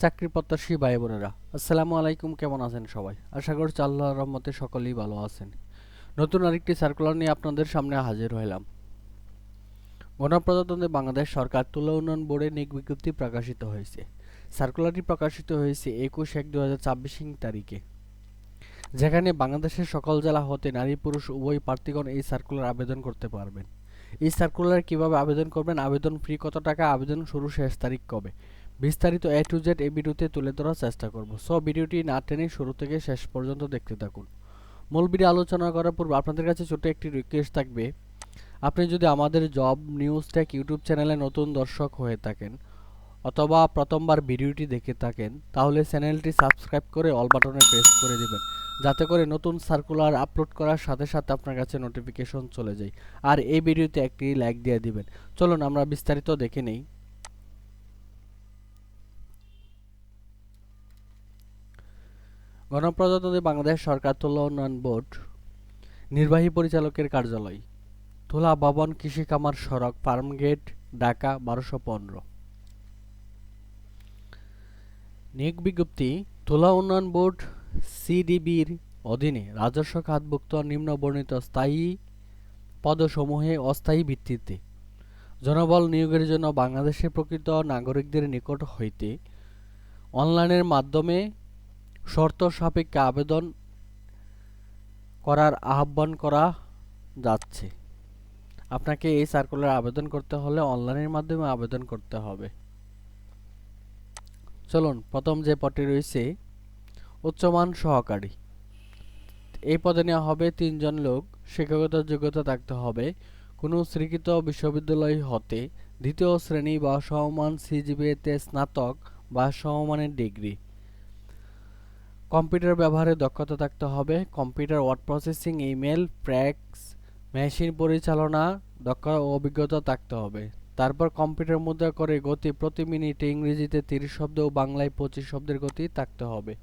চাকরি প্রত্যাশী ভাই বোনেরা, আসসালামু আলাইকুম, কেমন আছেন সবাই? আশা করছি আল্লাহর রহমতে সকলেই ভালো আছেন। নতুন আরেকটি সার্কুলার নিয়ে আপনাদের সামনে হাজির হইলাম। গণপ্রজাতন্ত্রী বাংলাদেশ সরকার তুলা উন্নয়ন বোর্ডে নিয়োগ বিজ্ঞপ্তি প্রকাশিত হয়েছে। সার্কুলারটি প্রকাশিত হয়েছে একুশ এক দু হাজার তারিখে। যেখানে বাংলাদেশের সকল জেলা হতে নারী, পুরুষ, উভয় প্রার্থীগণ এই সার্কুলার আবেদন করতে পারবেন। এই সার্কুলার কীভাবে আবেদন করবেন? আবেদন ফ্রি কত টাকা? আবেদন শুরু শেষ তারিখ কবে? বিস্তারিত এ টু জেড এই ভিডিওতে তুলে ধরার চেষ্টা করব। সো ভিডিওটি না টেনে শুরু থেকে শেষ পর্যন্ত দেখতে থাকুন। মূল ভিডিও আলোচনা করার পূর্বে আপনাদের কাছে ছোট একটি রিকোয়েস্ট থাকবে। আপনি যদি আমাদের জব নিউজ টেক ইউটিউব চ্যানেলে নতুন দর্শক হয়ে থাকেন অথবা প্রথমবার ভিডিওটি দেখে থাকেন, তাহলে চ্যানেলটি সাবস্ক্রাইব করে অল বাটনে প্রেস করে দিবেন। যাতে করে নতুন সার্কুলার আপলোড করার সাথে সাথে আপনার কাছে নোটিফিকেশন চলে যায়। আর এই ভিডিওতে একটি লাইক দিয়ে দিবেন। চলুন আমরা বিস্তারিত দেখে নেই। গণপ্রজাতন্ত্রী বাংলাদেশ সরকার তুলা উন্নয়ন বোর্ড, নির্বাহী পরিচালকের কার্যালয়, তুলা ভবন, কৃষি কামার সড়ক ফার্মগেট ঢাকা বারোশো পনেরো। নিয়োগ বিজ্ঞপ্তি, তুলা উন্নয়ন বোর্ড, সিডিবির অধীনে রাজস্ব খাতভুক্ত নিম্ন বর্ণিত স্থায়ী পদসমূহে অস্থায়ী ভিত্তিতে জনবল নিয়োগের জন্য বাংলাদেশের প্রকৃত নাগরিকদের নিকট হইতে অনলাইনের মাধ্যমে শর্ত সাপেক্ষে আবেদন করার আহ্বান করা যাচ্ছে। আপনাকে এই সার্কুলার আবেদন করতে হলে অনলাইনের মাধ্যমে আবেদন করতে হবে। চলুন, প্রথম যে পদটি রয়েছে, উচ্চমান সহকারী। এই পদে নেওয়া হবে তিনজন লোক। শিক্ষাগত যোগ্যতা থাকতে হবে। কোনো স্বীকৃত বিশ্ববিদ্যালয় হতে দ্বিতীয় শ্রেণি বা সমমান সিজিপিএতে স্নাতক বা সমমানের ডিগ্রি। কম্পিউটার ব্যবহারে দক্ষতা থাকতে হবে। Computer, word processing, email, fax, machine পরিচালনা দক্ষ ও অভিজ্ঞতা থাকতে হবে। তারপর কম্পিউটার মুদ্রা করে গতি প্রতি মিনিটে ইংরেজিতে তিরিশ শব্দ ও বাংলায় পঁচিশ শব্দের গতি থাকতে হবে।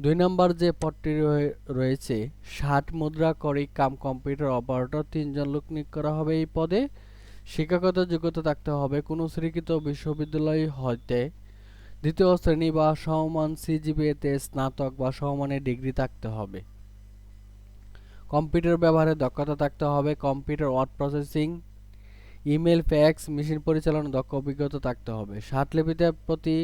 দুই নম্বর যে পদটি রয়ে- রয়েছে, ষাট মুদ্রা করে কাম কম্পিউটার অপারেটর তিনজন লোক নিয়োগ করা হবে এই পদে। শিক্ষাগত যোগ্যতা থাকতে হবে। কোনো স্বীকৃত বিশ্ববিদ্যালয় হইতে দ্বিতীয় শ্রেণি বা সমমান সিজিপিএতে স্নাতক বা সমমানের ডিগ্রি থাকতে হবে। কম্পিউটার ব্যবহারে দক্ষতা থাকতে হবে, computer word processing, email, fax, machine পরিচালনা, দক্ষ অভিজ্ঞতা থাকতে হবে। লিপিতে প্রতি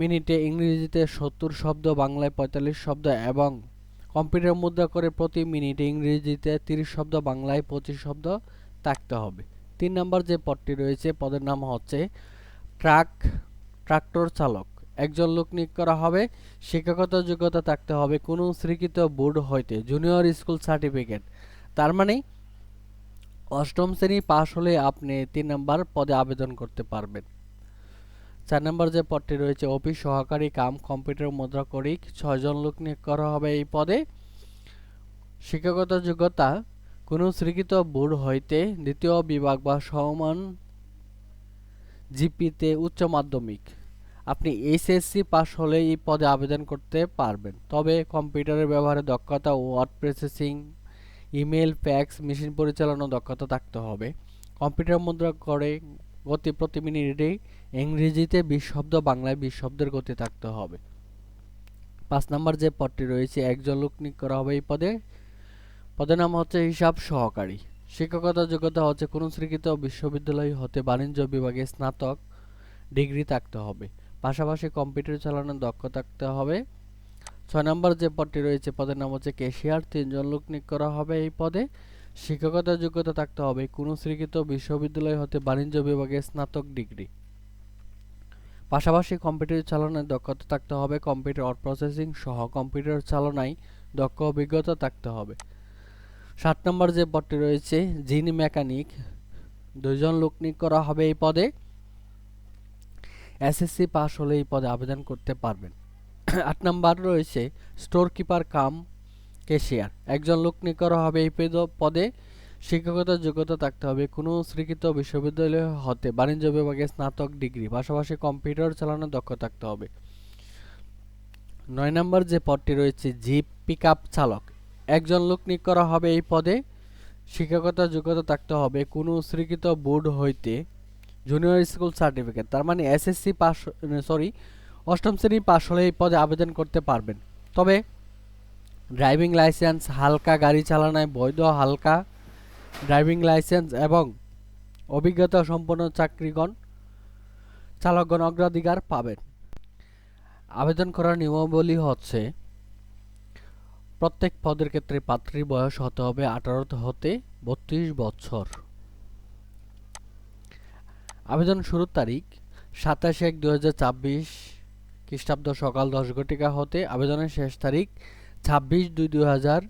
মিনিটে ইংরেজিতে সত্তর শব্দ, বাংলায় পঁয়তাল্লিশ শব্দ এবং কম্পিউটার মুদ্রা করে প্রতি মিনিটে ইংরেজিতে তিরিশ শব্দ, বাংলায় পঁচিশ শব্দ থাকতে হবে। তিন নম্বর যে পদটি রয়েছে, পদের নাম হচ্ছে ট্রাক ট্রাক্টর চালক। একজন লোক নিয়োগ করা হবে, শিক্ষাগত যোগ্যতা থাকতে হবে, কোনো স্বীকৃত বোর্ড হইতে জুনিয়র স্কুল সার্টিফিকেট তার মানে অষ্টম শ্রেণি পাশ হলে আপনি তিন নম্বর পদে আবেদন করতে পারবেন। চার নম্বর যে পদটি রয়েছে, অফিস সহকারী কাম, কম্পিউটার মুদ্রা করিক ছয়জন লোক নিয়োগ করা হবে এই পদে। শিক্ষাগত যোগ্যতা, কোনো স্বীকৃত বোর্ড হইতে, দ্বিতীয় বিভাগ বা সমান জিপিতে উচ্চ মাধ্যমিক। আপনি এইচএসসি পাস হলে এই পদে আবেদন করতে পারবেন। তবে কম্পিউটারের ব্যবহারে দক্ষতা word processing, email, fax, machine পরিচালনা দক্ষতা থাকতে হবে। কম্পিউটার মুদ্রা করে গতি প্রতি মিনিটে ইংরেজিতে বিশ শব্দ বাংলায় বিশ শব্দের গতি থাকতে হবে। পাঁচ নম্বর যে পদটি রয়েছে, একজন লোক নিয়োগ করা হবে এই পদে। পদের নাম হচ্ছে হিসাব সহকারী। শিক্ষকতা যোগ্যতা হচ্ছে কোনো স্বীকৃত বিশ্ববিদ্যালয় হতে বাণিজ্য বিভাগে স্নাতক ডিগ্রি থাকতে হবে। পাশাপাশি কম্পিউটার চালানোর দক্ষ থাকতে হবে। ছয় নম্বর যে পদটি রয়েছে, পদের নাম হচ্ছে ক্যাশিয়ার তিনজন লোক নিয়োগ করা হবে এই পদে। শিক্ষকতা যোগ্যতা থাকতে হবে কোনো স্বীকৃত বিশ্ববিদ্যালয় হতে বাণিজ্য বিভাগে স্নাতক ডিগ্রি। পাশাপাশি কম্পিউটার চালানোর দক্ষতা থাকতে হবে। কম্পিউটার প্রসেসিং সহ কম্পিউটার চালনায় দক্ষ অভিজ্ঞতা থাকতে হবে। সাত নম্বর যে পদটি রয়েছে জিনি মেকানিক, দুইজন লোক নিয়োগ করা হবে এই পদে। এসএসসি পাস হলে এই পদে আবেদন করতে পারবেন। আট নম্বর রয়েছে স্টোর কিপার কাম ক্যাশিয়ার একজন লোক নিয়োগ করা হবে এই পেদ- পদে। শিক্ষকতা যোগ্যতা থাকতে হবে। কোনো স্বীকৃত বিশ্ববিদ্যালয় হতে বাণিজ্য বিভাগে স্নাতক ডিগ্রি, পাশাপাশি কম্পিউটার চালানোর দক্ষ থাকতে হবে। নয় নম্বর যে পদটি রয়েছে, জিপ পিক চালক। একজন লোক নিয়োগ করা হবে এই পদে শিক্ষকতা যোগ্যতা থাকতে হবে। কোনো স্বীকৃত বোর্ড হইতে জুনিয়র স্কুল সার্টিফিকেট তার মানে এসএসসি পাস সরি অষ্টম শ্রেণি পাস হলে এই পদে আবেদন করতে পারবেন। তবে ড্রাইভিং লাইসেন্স হালকা গাড়ি চালানোয়, বৈধ, হালকা ড্রাইভিং লাইসেন্স এবং অভিজ্ঞতা সম্পন্ন চাকরিগণ, চালকগণ অগ্রাধিকার পাবেন। আবেদন করার নিয়মাবলী হচ্ছে প্রত্যেক পদের ক্ষেত্রে প্রার্থীর বয়স হতে হবে আঠারো হতে বত্রিশ বছর। আবেদন শুরুর তারিখ, সাতাশ এক দু হাজার ছাব্বিশ খ্রিস্টাব্দ সকাল দশ ঘটিকা হতে আবেদনের শেষ তারিখ, ছাব্বিশ দুই দুই হাজার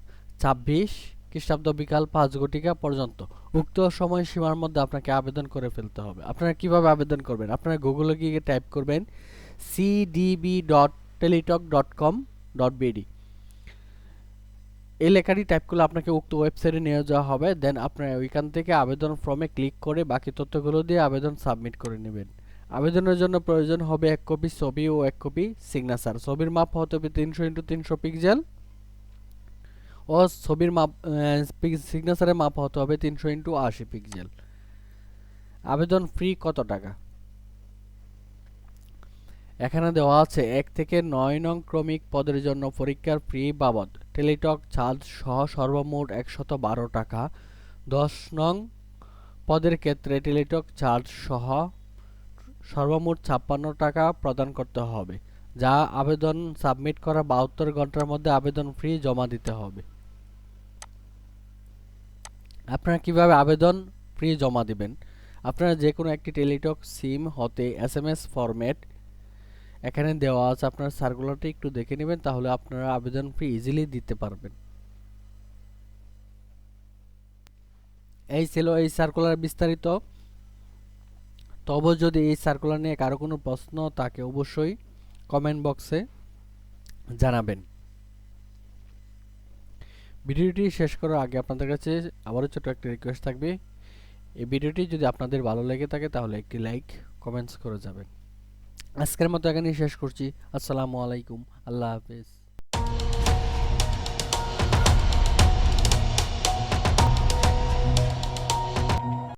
ছাব্বিশ খ্রিস্টাব্দ বিকাল পাঁচ ঘটিকা পর্যন্ত। উক্ত সময়সীমার মধ্যে আপনাকে আবেদন করে ফেলতে হবে। আপনারা কীভাবে আবেদন করবেন? আপনারা গুগলে গিয়ে টাইপ করবেন CDB dot Teletalk dot com dot BD এই লেখাটি টাইপ করলে আপনাকে উক্ত ওয়েবসাইটে নিয়ে যাওয়া হবে। দেন আপনারা ওইখান থেকে আবেদন ফর্মে ক্লিক করে বাকি তথ্যগুলো দিয়ে আবেদন সাবমিট করে নেবেন। আবেদনের জন্য প্রয়োজন হবে এক কপি ছবি ও এক কপি সিগনেচার ছবির মাপ হতে হবে তিনশো ইন্টু তিনশো পিক্সেল ও ছবির মাপ সিগনেচারের মাপ হতে হবে তিনশো ইন্টু আশি পিক্সেল আবেদন ফ্রি কত টাকা? এখানে দেওয়া আছে এক থেকে নয় নং ক্রমিক পদের জন্য পরীক্ষার ফি বাবদ। টেলিটক চার্জ সহ সর্বমোট একশত বারো টাকা। দশ নং পদের ক্ষেত্রে টেলিটক চার্জ সহ সর্বমোট ছাপ্পান্ন টাকা প্রদান করতে হবে, যা আবেদন সাবমিট করা বাহাত্তর ঘণ্টার মধ্যে আবেদন ফি জমা দিতে হবে। আপনারা কীভাবে আবেদন ফি জমা দিবেন? আপনারা যে কোনো একটি টেলিটক সিম হতে এস এম এস ফরম্যাট এখানে দেওয়া আছে আপনার সার্কুলারটি একটু দেখে নেবেন, তাহলে আপনারা আবেদন ফি ইজিলি দিতে পারবেন। এই ছিল এই সার্কুলার বিস্তারিত। তবে যদি এই সার্কুলার নিয়ে কারও কোনো প্রশ্ন থাকে, অবশ্যই কমেন্ট বক্সে জানাবেন। ভিডিওটি শেষ করার আগে আপনাদের কাছে আবারও ছোট একটা রিকোয়েস্ট থাকবে। এই ভিডিওটি যদি আপনাদের ভালো লেগে থাকে, তাহলে একটি লাইক কমেন্টস করে যাবেন। আজকের মতো এখানেই শেষ করছি। আসসালামু আলাইকুম। আল্লাহ হাফেজ।